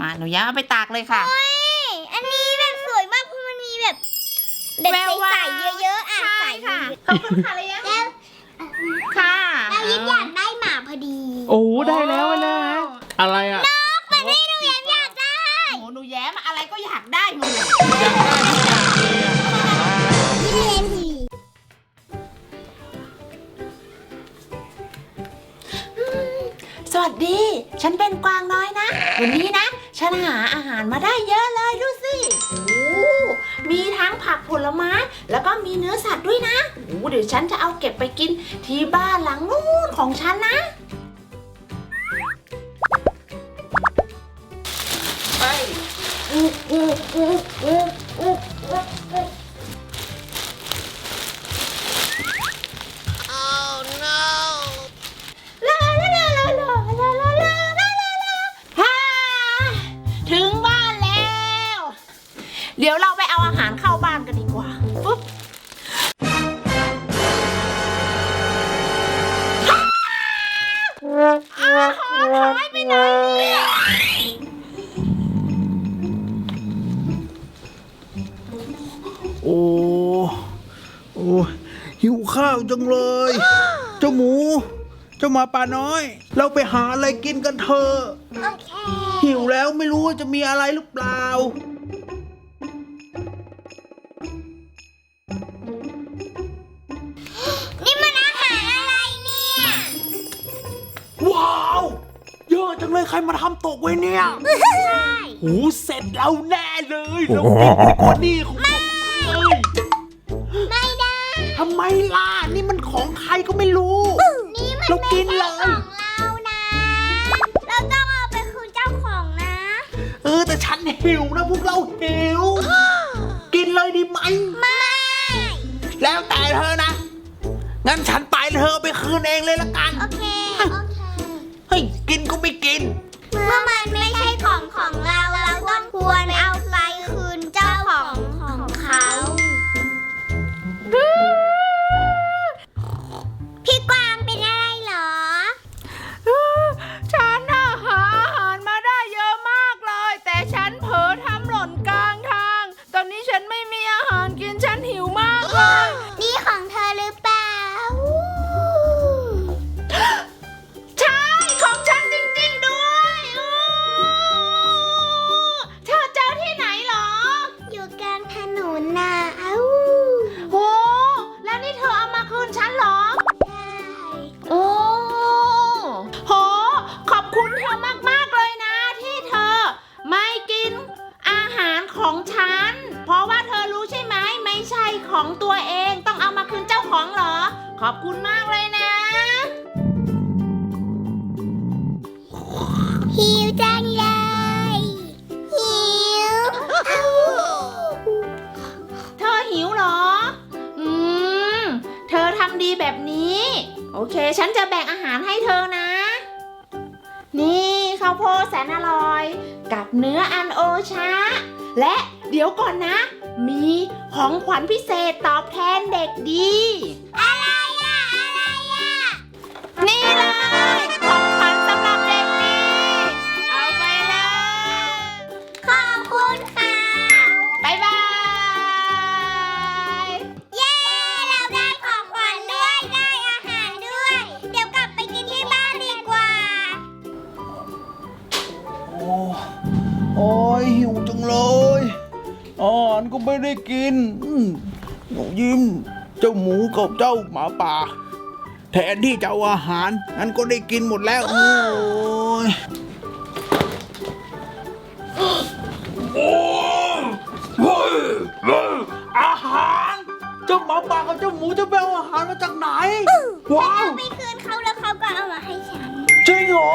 มาหนูย้ายเอาไปตากเลยค่ะเฮ้ยอันนี้แบบสวยมากเพราะมันมีแบบแบบแวววาใสๆเยอะๆอะใช่ใสค่ะเยอะขอบคุณค่ะเลยยังๆแล้วค่ะแล้วยิ้มอยากได้หมาพอดีโอ้ได้แล้วนะอะไรอะมันให้หนูยิ้มอยากได้โอ้โหหนูแย้มอะไรก็อยากได้หมดเลยอยากได้ทุกอย่างเลยอะยิ้มเล่นทีสวัสดี ฉันเป็นกวางน้อยนะ วันนี้นะ ฉันหาอาหารมาได้เยอะเลยดูสิโอ้มีทั้งผักผลไม้ แล้วก็มีเนื้อสัตว์ด้วยนะโอ้เดี๋ยวฉันจะเอาเก็บไปกินที่บ้านหลังนู้นของฉันนะไป เดี๋ยวเราไปเอาอาหารเข้าบ้านกันดีกว่าปุ๊บฮ่าอาหารหายไปไหนเนี่ยโอ้โอ้หิวข้าวจังเลย เจ้าหมู เจ้าหมาป่าน้อย เราไปหาอะไรกินกันเถอะโอเคหิวแล้วไม่รู้ว่าจะมีอะไรหรือเปล่า ใครมาทำตกไว้เนี่ยโอ้เสร็จแล้วแน่เลยเรากินไปกว่านี่ของผมเลยไม่ได้ ทำไมล่ะ นี่มันของใครก็ไม่รู้ นี่มันเราไม่กินใช่เลขอยงเรานะ เราต้องเอาไปคืนเจ้าของนะ เออ แต่ฉันหิวนะพวกเราหิว กินเลยดีไหม ไม่ แล้วแต่เธอนะ งั้นฉันไปเธอเอาไปคืนเองเลยละกัน โอเค โอเค เฮ้ย กินก็ไม่กิน เมื่อมันไม่ใช่ของของเรา ขอบคุณมากเลยนะ หิวจังเลย หิวเอ้าเธอหิวเหรอ อืม เธอทำดีแบบนี้ โอเค ฉันจะแบ่งอาหารให้เธอนะ นี่ข้าวโพดแสนอร่อย กับเนื้ออันโอชาและเดี๋ยวก่อนนะ มีของขวัญพิเศษตอบแทนเด็กดี โอ้โอ้ยหิวจังเลยอาหารก็ไม่ได้กินอืมหนูยิ้ม เจ้าหมูกับเจ้าหมาป่า แทนที่จะเอาอาหารนั้นก็ได้กินหมดแล้ว โอ้ยโอ้ยเฮ้ยเฮ้ยอาหาร เจ้าหมาป่ากับเจ้าหมูจะไปเอาอาหารมาจากไหน ว้าวไปคืนเขาแล้วเขาก็เอามาให้ฉัน จริงเหรอ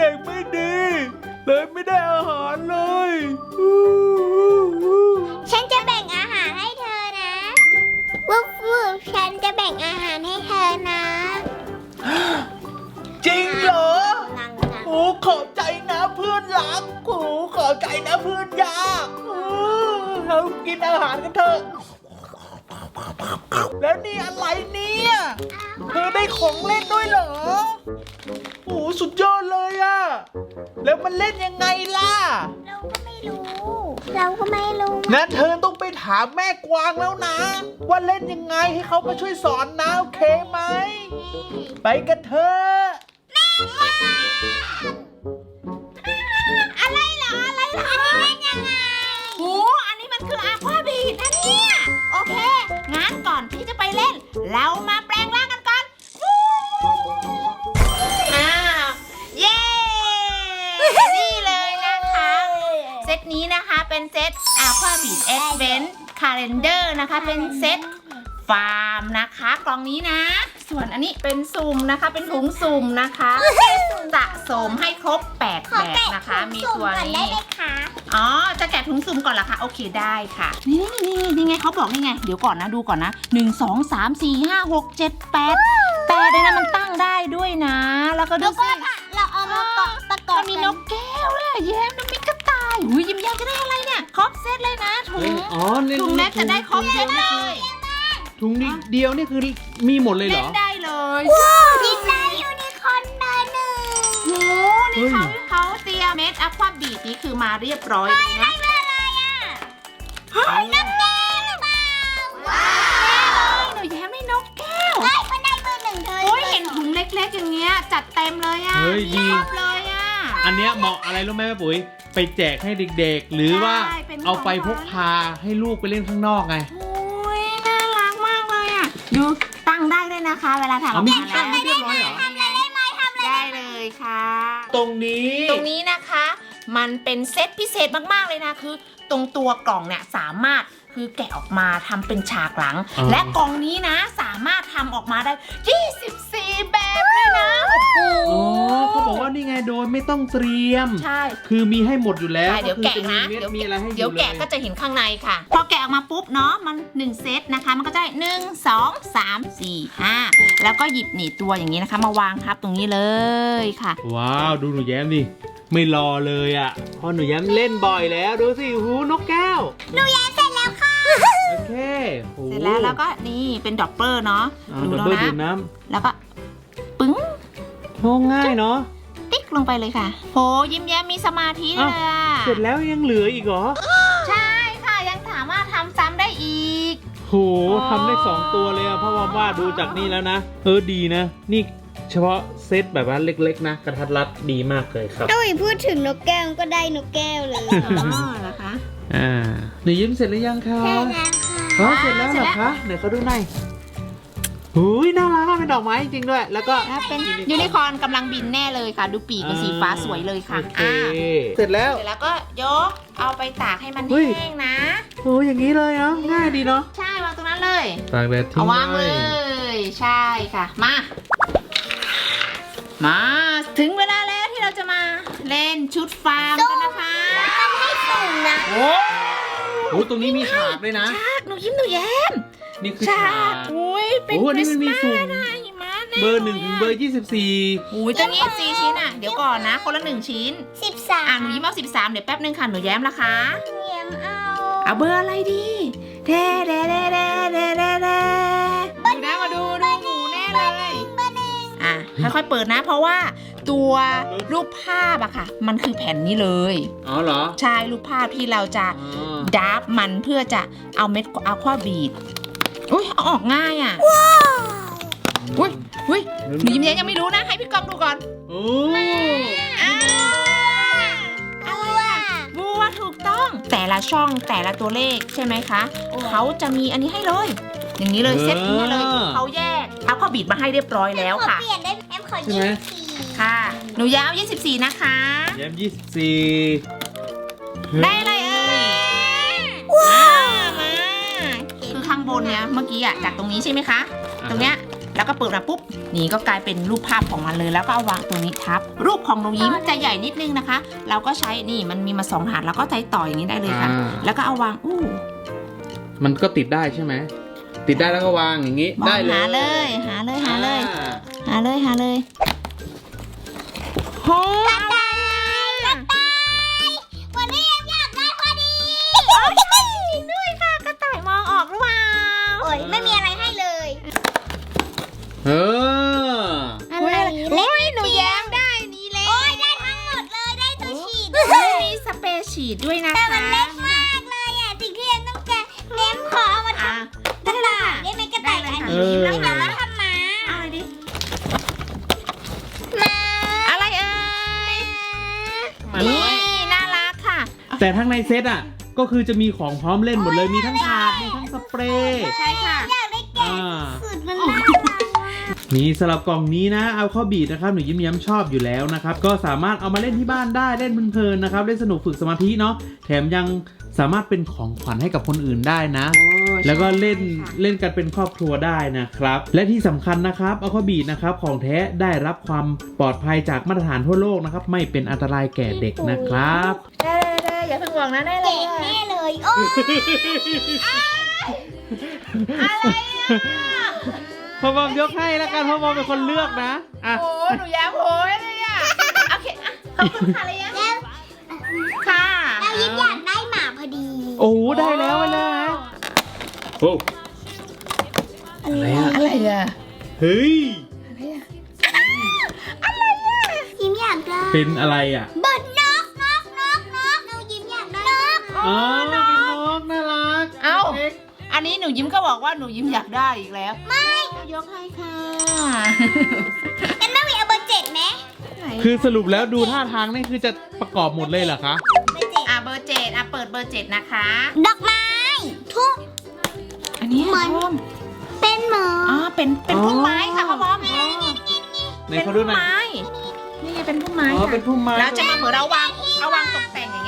เป็นเด็กไม่ดี เลยไม่ได้อาหารเลยเออฉันจะแบ่งอาหารให้เธอนะวูบวูบฉันจะแบ่งอาหารให้เธอนะจริงเหรอลังนะโอ้ขอบใจนะเพื่อนรักโอ้ขอบใจนะเพื่อนยากเออเรากินอาหารกันเถอะแล้วนี่อะไรเนี่ย เธอได้ของเล่นด้วยเหรอ โอ้โหสุดย มันเล่นยังไงล่ะ เราก็ไม่รู้ เราก็ไม่รู้ งั้นเธอต้องไปถามแม่กวางแล้วนะ ว่าเล่นยังไงให้เขามาช่วยสอนนะโอเคไหม ไปกันเถอะอะไรเหรอ อะไรเหรออันนี้เล่นยังไงโหอันนี้มันคืออาควาบีดนะเนี่ย โอเค งั้นก่อนที่จะไปเล่น เรามา ต Aqua Beat Advent Calendar นะคะ เป็นเซตฟาร์มนะคะ กล่องนี้นะ ส่วนอันนี้เป็นสุ่มนะคะ เป็นถุงสุ่มนะคะสะสมให้ครบ8ขอแบบแกะนะคะ มีสุ่ตัวก่อนได้นี้ไหมคะอ๋อ จะแกะถุงสุ่มก่อนเหรอคะ โอเคได้ค่ะ นี่นี่นี่นี่ไงเขาบอกนี่ไง เดี๋ยวก่อนนะ ดูก่อนนะหนึ่งสองสามสี่ห้าหกเจ็ดแปดแปดเลยนะมันตั้งได้ด้วยนะ แล้วก็ดูแล้วก็สิเราเอามาเกาะประกอบมันมีนกแก้วเลยแย้มน้ำมีก ระต่ายอุ้ยยิ้มแย้มจะได้อะไรเนี่ยครบเซตเลยนะถุงอ๋อเล่นถุงแม็กจะได้ครบเซตเลยถุงนี้เดียวนี่คือมีหมดเลยเหรเล่อนได้เลยดินได้ยูนิคอร์นเบอร์หนึ่งโหนี่เขาเขาเตรียมเม็ดอะควาบีดนี่คือมาเรียบร้อยเลยนะเบอร์อะไรอะเฮ้ยน้ำแดงหรือเปล่าว้าวหนูแย้มได้นกแก้วเฮ้ยมันได้เบอร์หนึ่งเธอโอ้ยเห็นถุงเล็กๆอย่างเงี้ยจัดเต็มเลยอะเฮ้ยดีครบเลยอะอันเนี้ยเหมาะอะไรรู้ไหมแม่ปุ๋ย ไปแจกให้เด็กๆ หรือว่าใช่เป็นเอาไปของพกพาให้ลูกไปเล่นข้างนอกไง โอ้ยน่ารักมากเลยอะ ดูตั้งได้ด้วยนะคะ เวลาทำเอามีอาหารตั้งให้เรียบร้อยเหรอทำอะไรได้ไหมทำอะไรได้เลยค่ะ ตรงนี้ ตรงนี้นะคะ มันเป็นเซตพิเศษมากๆเลยนะ คือ ตรงตัวกล่องเนี่ยสามารถคือแกะออกมาทำเป็นฉากหลังอ่าและกล่องนี้นะสามารถทำออกมาได้ 24 แบบเลยนะ โอ้โหอ๋อเขา บอกว่านี่ไงโดยไม่ต้องเตรียม ใช่ คือมีให้หมดอยู่แล้วใช่เดี๋ยวคือแกะจนะมีเม็ดเดี๋ยวมีอะไรให้อยู่เดี๋ยวแกะลก็จะเห็นข้างในค่ะ พอแกะออกมาปุ๊บเนาะมัน 1 เซตนะคะ มันก็จะได้หนึ่งสองสามสี่ห้าแล้วก็หยิบหนีบตัวอย่างนี้นะคะ มาวางทับตรงนี้เลยค่ะ ว้าวดูหนูแย้มดิไม่รอเลยอะเพอหนูแย้มเล่นบ่อยแล้วดูสิหูนกแก้วหนูแย้มเสร็จแล้วค่ะโอเคโอ้เสร็จแล้วแล้วก็นี่เป็นดอปเปอร์เนาะเอาดูดับแล้วเบิลดื่มนะน้แล้วก็ปึ้งำโอ้ง่ายเนาะติ๊ก ลงไปเลยค่ะ โหยิ้มแย้มมีสมาธิเลยอะเสร็จแล้วยังเหลืออีกเหรอ ใช่ค่ะยังสามารถทำซ้ำได้อีก โหทำได้สองตัวเลยอะเพราะว่าว่าดูจากนี่แล้วนะ เออดีนะ นี่เฉพาะเซตแบบว่าเล็กๆนะ กระทัดรัดดีมากเลยครับถ้าอีพูดถึงนกแก้วก็ได้นกแก้วเลยอ๋อเหรอคะ อ่าหนูยิ้มเสร็จหรือยังคะ ใช่แล้วค่ะ อ๋อเสร็จแล้วเหรอคะไหนเขาดูหน่อย หูยน่ารักอะเป็นดอกไม้จริงๆด้วย แล้วก็ถ้าเป็นยูนิคอร์นกำลังบินแน่เลยค่ะ ดูปีกเป็นสีฟ้าสวยเลยค่ะโอเคอ่าเสร็จแล้ว เสร็จแล้วก็ยกเอาไปตากให้มันเฮ้ย แห้งนะ โอ้อย่างนี้เลยเนาะง่ายดีเนาะใช่วางตรงนั้นเลย ตากแดดทิ้เอางวางเลยใช่ค่ะ มา มาถึงเวลาแล้วที่เราจะมาเล่นชุดฟาร์มกันนะคะต้องให้สุ่มนะโอ้โอ้ตรงนี้มีฉากด้วยนะฉากหนูยิ้มหนูแย้ม นี่คือฉาฉากกอุ้ยเป็นโอ้อันนี้มันมีสุ่มคริสต์าสนะหิมะแน่เบอร์หนึ่งถึงเบอร์ยี่สิบสี่อุ้ยตัวนี้สี่ชิ้นอะ เดี๋ยวก่อนนะ คนละหนึ่งชิ้น สิบสาอะ มหนูยิ้มเอาสิบสามเดี๋ยวแป๊บนึงค่ะ หนูแย้มละคะเยี่ยมเอาเอาเบอร์อะไรดีเด้เด้เด้เด้เด้เด้เด้ดูนะมาดูดูหมูแน่เลยเบอร์หนึ่งอะ ค่อยๆเปิดนะ เพราะว่าตัวรูปภาพอะค่ะ มันคือแผ่นนี้เลย อ๋อเหรอใช่รูปภาพที่เราจะอ๋อดาร์ฟมันเพื่อจะเอาเม็ดอะควาบีด อุ้ยเอาออกง่ายอะอุ้ยอุ้ยหนูยิ้มแย้มยังไม่รู้นะ ให้พี่กองดูก่อนโอ้อ้าวเอาว่ะวัวถูกต้องแต่ละช่องแต่ละตัวเลขใช่ไหมคะเขาจะมีอันนี้ให้เลย อย่างนี้เลยเซตนี้ให้เลยเขาแยกอะควาบีดมาให้เรียบร้อยแล้วขอค่ะเปลี่ยนได้แอมขอยี่สิบสี่ค่ะ หนูยาว24นะคะแย้มยี่สิบสี่ได้ นเนี่ยเมื่อกี้อะจากตรงนี้ใช่ไหมคะ ตรงเนี้ยแล้วก็เปิดมาปุ๊บนี่ก็กลายเป็นรูปภาพของมันเลย แล้วก็เอาวางตรงนี้ทับ รูปของหนูยิ้มจะใหญ่นิดนึงนะคะ เราก็ใช้นี่มันมีมาสองฐานแล้วก็ใช้ต่ออย่างนี้ได้เลยค่ะ อ่า แล้วก็เอาวางอู้มันก็ติดได้ใช่ไหม ติดได้แล้วก็วางอย่างนี้ มองได้เลยหาเลยหาเลยหาเลย อ่าหาเลยหาเลยโหกระต่ายกระต่ายวันนี้แอมอยากได้พอดีจริงด้วยค่ะกระต่ายมองออกหรือเป ก็คือจะมีของพร้อมเล่นหมดเลย มีทั้งถาด มีทั้งสเปรย์ ใช่ค่ะ อยากได้แกะอ่า สุดมันน่ารักนี่สำหรับกล่องนี้นะ เอาเข้าบีดนะครับหนูยิ้มแย้มชอบอยู่แล้วนะครับ ก็สามารถเอามาเล่นที่บ้านได้เล่นเพลินๆนะครับเล่นสนุกฝึกสมาธิเนาะ แถมยังสามารถเป็นของขวัญให้กับคนอื่นได้นะ แล้วก็เล่นเล่นกันเป็นครอบครัวได้นะครับ และที่สำคัญนะครับเอาเข้าบีดนะครับของแท้ได้รับความปลอดภัยจากมาตรฐานทั่วโลกนะครับ ไม่เป็นอันตรายแก่เด็กนะครับ ได้ ได้อย่าเพิ่งบอกนะได้เลยเก่งแน่เลย โอ้ยพ่อบอมยกให้แล้วกันพ่อบอมเป็นคนเลือกนะอะโอ้หนูแย้มโอ้ยเลยอะโอเคอะขอบคุณค่ะเลยยังแล้วค่ะเรายิ้มอยากได้หมาพอดีโอ้ได้แล้วไปเลยนะโอ้อะไรอะไรอะเฮ้ยยิ้มอยากได้เป็นอะไรอะ อ๋อเป็นนกน่ารักเอ้า ล็กอันนี้หนูยิ้มก็บอกว่าหนูยิ้มอยากได้อีกแล้ว ไม่ยกให้ค่ะเอ็มไม่มีเอาเบอร์เจ็ดไหมไหนคือสรุปแล้วดูท่าทางนี่คือจะประกอบหมดเลยเหรอคะ เบอร์เจ็ดอะเบอร์เจ็ดอะเปิดเบอร์เจ็ดนะคะ ดอกไม้ทุก อันนี้เหมือนพ่อมเป็นเหมือนอ๋อ เป็น เป็นพุ่มไม้ค่ะพ่อพร้อมไหนเป็นเขาดูพุ่มหน่อยไม้ นี่ไงเป็นพุ่มไม้อ๋อค่ะเป็นพุ่มไม้แล้วจะมาเหมือนเราวาง เอาวาง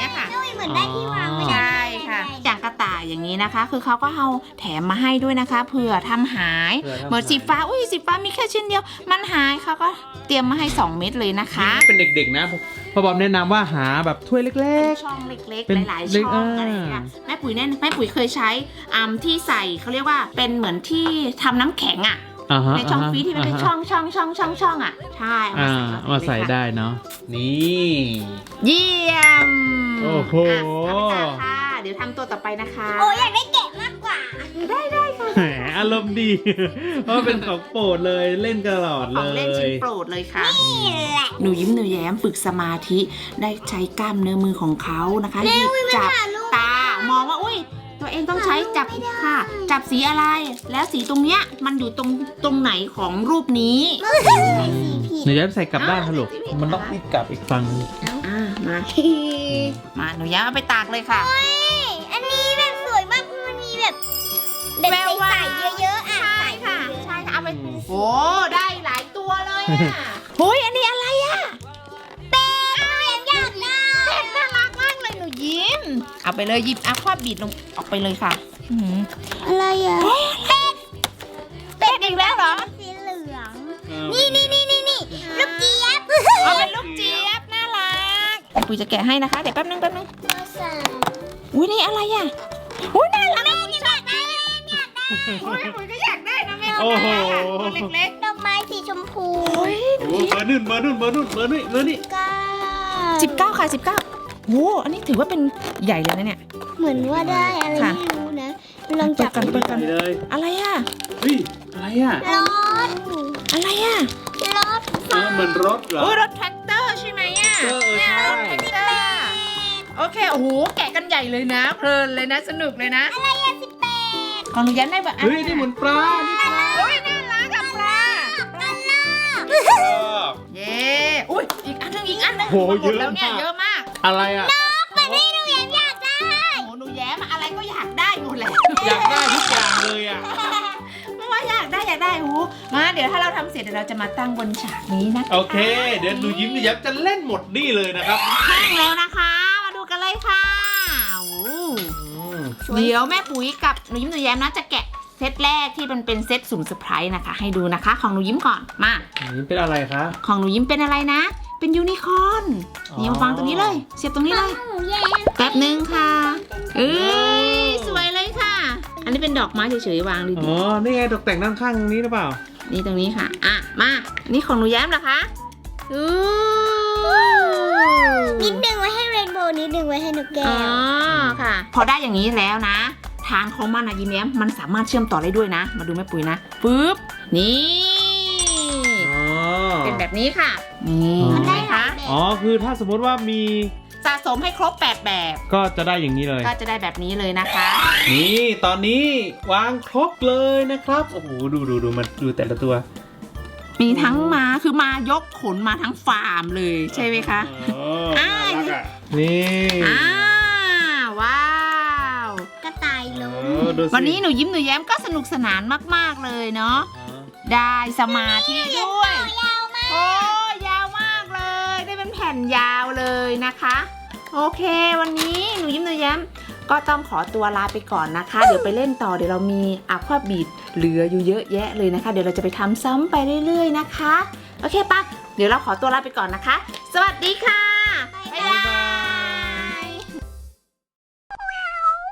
ตกแต่งอย่างเงี้ยค่ะด้วยเหมือนได้ที่วางไว้ใช่ค่ะอย่างกระต่ายอย่างนี้นะคะ คือเขาก็เอาแถมมาให้ด้วยนะคะเผื่อทำหาย เหมือนสีฟ้าอุ้ยสีฟ้ามีแค่ชิ้นเดียว มันหายเขาก็เตรียมมาให้ 2 เม็ดเลยนะคะเป็นเด็กๆนะพ่อบอมแนะนำว่าหาแบบถ้วยเล็เป็ก นช่องเล็กเป็นๆหลายๆเล็กช่องอ่า อะไรอย่างเงี้ยแม่ปุ๋ยแน่นแม่ปุ๋ยเคยใช้อัมที่ใส่เขาเรียกว่าเป็นเหมือนที่ทำน้ำแข็งอะๆ อ่าฮะในช่องาฮะฟรีซที่มันเป็นาฮะช่องช่องช่องช่องช่องอะใช่เอาอ่ามาเอามาใส่ใส่เลยค่ะได้เนาะนี่ เยี่ยมโอ้โหะเอาไปทานค่ะเดี๋ยวทำตัวต่อไปนะคะโอ้ยอยากได้แกะมากกว่า ได้ได้ค่ะแหมอารมณ์ดี เพราะเป็นของโปรดเลยเล่นตลอดขเลองเล่นชิ้ยนโปรดเลยค่ะ นี่แหละหนูยิ้มหนูแย้มฝึกสมาธิได้ใช้กล้ามเนื้อมือของเขานะคะหยิบจับถ่ายรูปตามองว่าอุ้ยตัว เองต้องใช้จับค่ะ จับสีอะไร แล้วสีตรงเนี้ยมันอยู่ตรงตรงไหนของรูปนี้หนูย้ำใส่กลับด้านอ้าวค่ะลูกจริงๆมันต้องพลิกกลับอีกฝั่งอ่ามามาหนูแย้มเอาไปตากเลยค่ะ อันนี้แบบสวยมากเพราะมันมีแบบแบบแวววาใสวๆเยอะๆอะใช่ใสค่ะเยอะๆใช่ค่ะเอาไปโอ้ได้หลายตัวเลยอะ เอาไปเลยหยิบเอาครอบบีดลงออกไปเลยค่ะอื้อหืออะไรอะเป็ดอีกแล้วเหรอ สีเหลือง นี่นี่นี่นี่นี่ลูกเจี๊ยบเอาเป็นลูกเจี๊ยบน่ารักปุยจะแกะให้นะคะเดี๋ยวแป๊บนึงแป๊บนึงเบอร์สามอุ้ยนี่อะไรอะอุ้ยน่ารักแม่นี่อยากได้แม่อยากได้อุ้ยปุยก็อยากได้นะแม่โอ้โห ตัวเล็กดอกไม้สีชมพูๆโอ้ยโอ้เบอร์นู่นเบอร์นู่นเบอร์นู่นเบอร์นี่เบอร์นี่เก้าสิบเก้าค่ะสิบเก้าโอ้อันนี้ถือว่าเป็น ใหญ่เลยนะเนี่ย เหมือนว่าได้อะไรค่ะ ไม่รู้นะ ลองจับเปิดกันเปิดกันไปเลยอะไรอะ เฮ้ยอะไรอะรถอะไรอะรถเออเหมือนรถเหรอ โอ้ยรถแท็กเตอร์ใช่ไหมอะเออเออเนี่ยใช่รถแท็กเตอร์โอเคโอ้โหแกะกันใหญ่เลยนะเพลินเลยนะสนุกเลยนะอะไรอะสิบแปดของหนูยันได้แบบเฮ้ยนี่เหมือนปลานี่ปลาโอ้ยน่ารักกับปลากันล่าเย้อุ้ยอีกอันหนึงอีกอันหนึงโหหมดแล้วเนี่ยเยเยอะอะมากมาก อะไรอะ ได้อยากได้หูมาเดี๋ยวถ้าเราทำเสร็จเดี๋ยวเราจะมาตั้งบนฉากนี้นะคะโอเค เดี๋ยวหนูยิ้มหนูยับจะเล่นหมดนี่เลยนะครับตั้งแล้วนะคะ มาดูกันเลยค่ะโอ้อืมเดี๋ยวแม่ปุ๋ยกับหนูยิ้มหนูแย้มนะจะแกะเซตแรกที่มันเป็นเซตสุ่มเซอร์ไพรส์นะคะ ให้ดูนะคะ ของหนูยิ้มก่อนมาอันนี้เป็นอะไรคะของหนูยิ้มเป็นอะไรนะ เป็นยูนิคอร์นอ๋อนี่มาวางตรงนี้เลย เสียบตรงนี้เลยหนูแย้มแป๊บหนึ่งค่ะเอ้ย เป็นดอกไม้เฉยๆวางดีอ๋อ นี่ไงตกแต่งด้านข้างนี้หรือเปล่าๆนี่ตรงนี้ค่ะ อะ มาอันนี้ของหนูแย้มเหรอคะอู้นิดนึงไว้ให้เรนโบว์นิดนึงไว้ให้นกแก้อ๋อวค่ะ พอได้อย่างนี้แล้วนะ ทางของมันนะยิ้มแย้ม มันสามารถเชื่อมต่อได้ด้วยนะ มาดูแม่ปุ๋ยนะ ปึ๊บ นี่ เป็นแบบนี้ค่ะ นี่อ๋อเห็นไหมคะอ๋อ คือถ้าสมมติว่ามี สะสมให้ครบ 8 แบบ ก็จะได้อย่างนี้เลย ก็จะได้แบบนี้เลยนะคะ นี่ตอนนี้วางครบเลยนะครับ โอ้โหดูดูดูมันดูแต่ละตัว มีทั้งมาคือมายกขนมาทั้งฟาร์มเลยใช่ไหมคะอ๋ออ่าน่ารักอะนี่อ่าว้าว กระต่ายลเองอดูสิวันนี้หนูยิ้มหนูแย้มก็สนุกสนานมาก ๆ เลยเนาะ ได้สมาธิด้วย ผ่นยาวเลยนะคะ โอเค วันนี้หนูยิ้มหนูแย้มก็ต้องขอตัวลาไปก่อนนะคะ เดี๋ยวไปเล่นต่อเดี๋ยวเรามีอะควาบีดเหลืออยู่เยอะแยะเลยนะคะ เดี๋ยวเราจะไปทำซ้ำไปเรื่อย ๆ นะคะ โอเคปะเดี๋ยวเราขอตัวลาไปก่อนนะคะ สวัสดีค่ะบ๊ายบาย